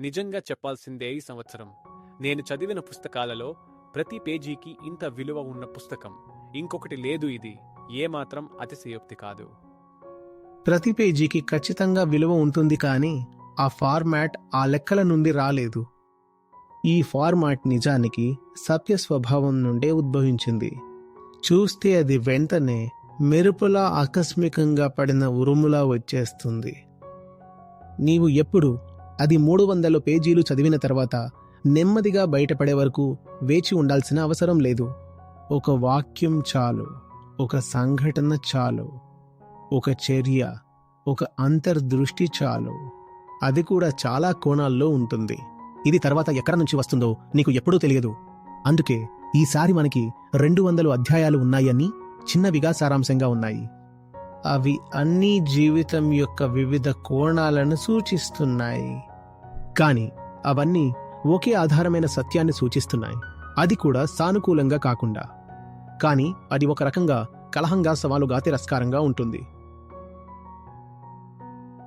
నిజంగా చెప్పాల్సిందే ఈ సంవత్సరం. నేను చదివిన పుస్తకాలలో ప్రతి పేజీకి ఇంత విలువ ఉన్న పుస్తకం. ఇంకొకటి లేదు ఇది. ఏమాత్రం అతిశయోక్తి కాదు. ప్రతి పేజీకి ఖచ్చితంగా విలువ ఉంటుంది కానీ ఆ ఫార్మాట్ ఆ లెక్కల నుండి రాలేదు. ఈ ఫార్మాట్ నిజానికి సత్య స్వభావం నుండే ఉద్భవించింది. చూస్తే అది వెంటనే మెరుపులా ఆకస్మికంగా పడిన ఉరుములా వచ్చేస్తుంది. నీవు ఎప్పుడు అది మూడు వందల పేజీలు చదివిన తర్వాత నెమ్మదిగా బయటపడే వరకు వేచి ఉండాల్సిన అవసరం లేదు. ఒక వాక్యం చాలు ఒక సంఘటన చాలు ఒక చర్య ఒక అంతర్దృష్టి చాలు. అది కూడా చాలా కోణాల్లో ఉంటుంది. ఇది తర్వాత ఎక్కడ నుంచి వస్తుందో నీకు ఎప్పుడూ తెలియదు. అందుకే ఈసారి మనకి రెండు వందలు అధ్యాయాలు ఉన్నాయని చిన్నవిగా సారాంశంగా ఉన్నాయి. అవి అన్ని జీవితం యొక్క వివిధ కోణాలను సూచిస్తున్నాయి. కానీ అవన్నీ ఒకే ఆధారమైన సత్యాన్ని సూచిస్తున్నాయి. అది కూడా సానుకూలంగా కాకుండా. కానీ అది ఒక రకంగా కలహంగా సవాలుగా తిరస్కారంగా ఉంటుంది.